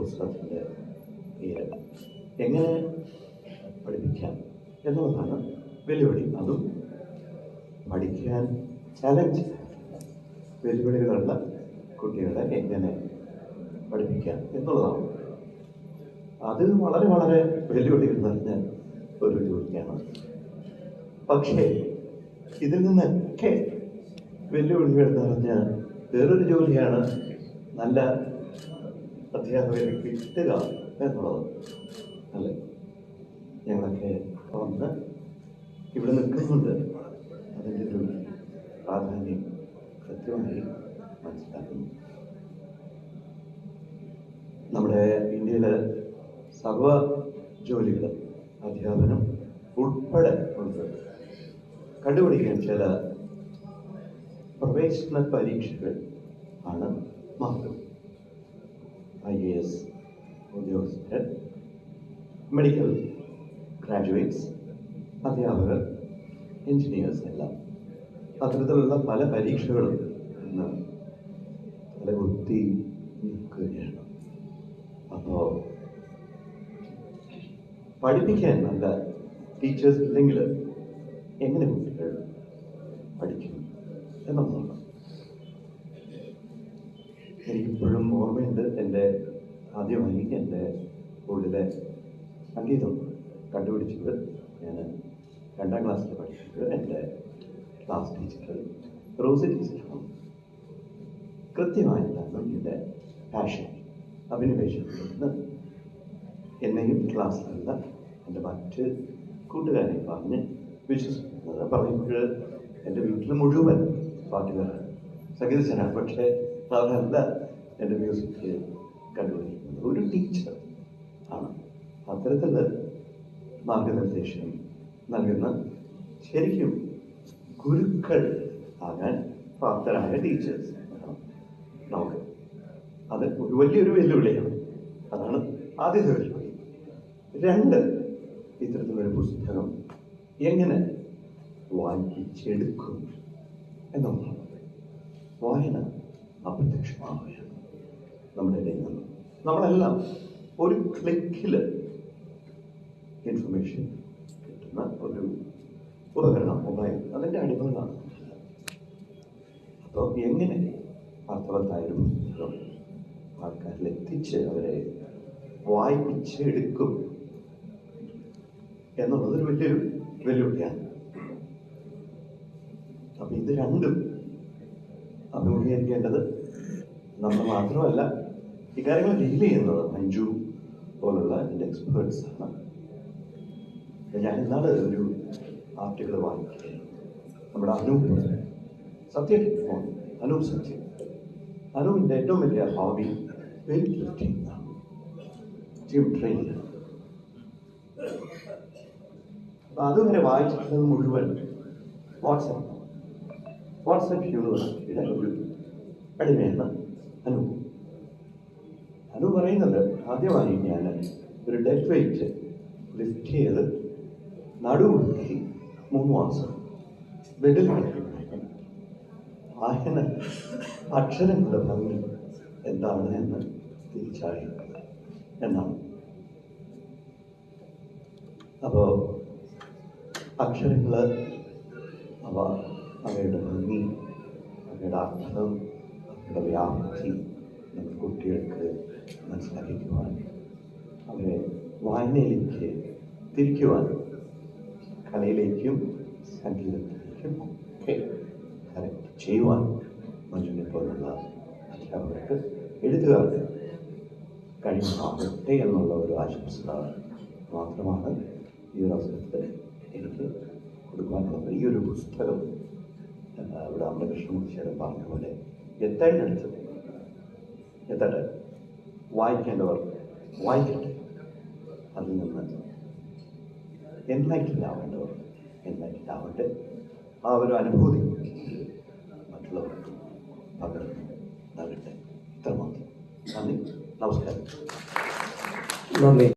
പുസ്തകത്തിന്റെ പേര് എങ്ങനെ പഠിപ്പിക്കാം എന്നുള്ളതാണ് വെല്ലുവിളി. അതും പഠിക്കാൻ ചലഞ്ച് വെല്ലുവിളികളുള്ള കുട്ടികളെ എങ്ങനെ പഠിപ്പിക്കാം എന്നുള്ളതാണ്. അത് വളരെ വളരെ വെല്ലുവിളികൾ നിറഞ്ഞ ഒരു ജോലിയാണ് പക്ഷേ ഇതിൽ നിന്നൊക്കെ വെല്ലുവിളികൾ നിറഞ്ഞ വേറൊരു ജോലിയാണ് നല്ല അധ്യാപകരെ കിട്ടുക എന്നുള്ളത്. അല്ലേ? ഞങ്ങളൊക്കെ വന്ന് ഇവിടെ നിൽക്കുന്നുണ്ട്. അതിന്റെ ഒരു പ്രാധാന്യം കൃത്യമായി മനസ്സിലാക്കുന്നു. നമ്മുടെ ഇന്ത്യയിലെ സർവ ജോലികൾ അധ്യാപനം ഉൾപ്പെടെ ഉണ്ട് കണ്ടുപിടിക്കാൻ ചില പ്രവേശന പരീക്ഷകൾ ആണ് മാർഗം ഐ എ എസ് ഉദ്യോഗസ്ഥർ മെഡിക്കൽ ഗ്രാജുവേറ്റ്സ് അധ്യാപകർ എഞ്ചിനീയേഴ്സ് എല്ലാം. അത്തരത്തിലുള്ള പല പരീക്ഷകളും ഇന്ന് തലകുത്തി നിൽക്കുകയാണ്. അപ്പോൾ പഠിപ്പിക്കാൻ നല്ല ടീച്ചേഴ്സ് ഇല്ലെങ്കിൽ എങ്ങനെ കുട്ടികൾ പഠിക്കും എന്നുള്ളതാണ് എനിക്കിപ്പോഴും ഓർമ്മയുണ്ട് ആദ്യമായി എന്റെ സ്കൂളിലെ സംഗീതം കണ്ടുപിടിച്ചത് ഞാൻ രണ്ടാം ക്ലാസ്സിൽ പഠിച്ചത് എന്റെ ക്ലാസ് ടീച്ചർ റോസി ടീച്ചറാണ്. കൃത്യമായിട്ടാണ് എന്റെ പാഷൻ അഭിനിവേശം നിന്ന് എന്നെയും ക്ലാസ്സിലുള്ള എന്റെ മറ്റ് കൂട്ടുകാരെ പറഞ്ഞ് വിശ്വസിക്കുന്നത് പറയുമ്പോൾ എന്റെ വീട്ടിൽ മുഴുവൻ പാട്ടുകാരാണ്. സംഗീതജ്ഞനാണ് പക്ഷേ അവരല്ല എന്റെ മ്യൂസിക് കണ്ടുപിടിക്കുന്നത്. ഒരു ടീച്ചർ ആണ്. അത്തരത്തിൽ മാർഗനിർദ്ദേശം നൽകുന്ന ശരിക്കും ഗുരുക്കൾ ആകാൻ പ്രാപ്തരായ ടീച്ചേഴ്സ് നമുക്ക് അത് ഒരു വലിയൊരു വെല്ലുവിളിയാണ്. അതാണ് ആദ്യത്തെ വെല്ലുവിളി. രണ്ട് ഇത്തരത്തിലൊരു പുസ്തകം എങ്ങനെ വായിച്ചെടുക്കും എന്നുള്ളതാണ് വായന അപ്രത്യക്ഷമാവുകയാണ് നമ്മുടെ ഇടയിൽ നിന്ന്. നമ്മളെല്ലാം ഒരു ക്ലിക്കിൽ ഇൻഫർമേഷൻ കിട്ടുന്ന ഒരു ഉപകരണം മൊബൈൽ അതിന്റെ അടിമകളാണ് അപ്പോൾ എങ്ങനെ അർത്ഥവത്തായാലും ആൾക്കാരിൽ എത്തിച്ച് അവരെ വായിപ്പിച്ചെടുക്കും എന്നുള്ളത് ഒരു വലിയൊരു വെല്ലുവിളിയാണ്. അപ്പം ഇത് രണ്ടും അഭിമുഖീകരിക്കേണ്ടത് നമ്മൾ മാത്രമല്ല ഇക്കാര്യങ്ങൾ ഡീൽ ചെയ്യുന്നത് മഞ്ജു പോലുള്ള എന്റെ എക്സ്പേർട്സ് ആണ്. ഞാൻ ഇന്നാൾ ഒരു ആർട്ടിക്കിൾ വായിക്കുകയാണ്. നമ്മുടെ അനൂപ് സത്യം അനൂപ് സത്യം. അനൂപിന്റെ ഏറ്റവും വലിയ hobby weight lifting gym training അപ്പം അതുവരെ വായിച്ചിട്ടുള്ളത് മുഴുവൻ വാട്സപ്പ് വാട്സപ്പ് യൂണിവേഴ്സിറ്റിയുടെ ഒരു അടിമയാണ് അനു പറയുന്നത് ആദ്യമായി ഞാൻ ഒരു ഡെഡ് വെയിറ്റ് ലിഫ്റ്റ് ചെയ്ത് നടുവുളുക്കി മൂന്ന് മാസം ബെഡിൽ വായന അക്ഷരങ്ങളുടെ ഭംഗി എന്താണ് എന്ന് തിരിച്ചറിയുക എന്നാണ്. അപ്പോൾ അക്ഷരങ്ങൾ അവ അവയുടെ ഭംഗി അവയുടെ അർത്ഥം അവയുടെ വ്യാപ്തി നമ്മുടെ കുട്ടികൾക്ക് മനസ്സിലാക്കിക്കുവാൻ അവരെ വായനയിലേക്ക് തിരിക്കുവാൻ കലയിലേക്കും സംഗീതത്തിലേക്കും ഒക്കെ കറക്റ്റ് ചെയ്യുവാൻ മഞ്ജുവിനെ പോലുള്ള അധ്യാപകർക്ക് എഴുത്തുകാർക്ക് കഴിയുമാകട്ടെ എന്നുള്ള ഒരു ആശംസ മാത്രമാണ് ഈ ഒരു അവസരത്തിൽ എനിക്ക് കൊടുക്കാനുള്ളത് ഈ ഒരു പുസ്തകം ഇവിടെ നമ്മുടെ കൃഷ്ണമൂർത്തിയുടെ പറഞ്ഞ പോലെ എത്തേണ്ടടുത്ത് എത്തട്ടെ വായിക്കേണ്ടവർ വായിക്കട്ടെ. അതിൽ നിന്ന് എൻലൈറ്റഡ് ആവേണ്ടവർ ആ ഒരു അനുഭൂതി മറ്റുള്ളവർക്ക് പകർന്ന് നൽകട്ടെ. ഇത്രമാത്രം. നന്ദി. നമസ്കാരം. നന്ദി.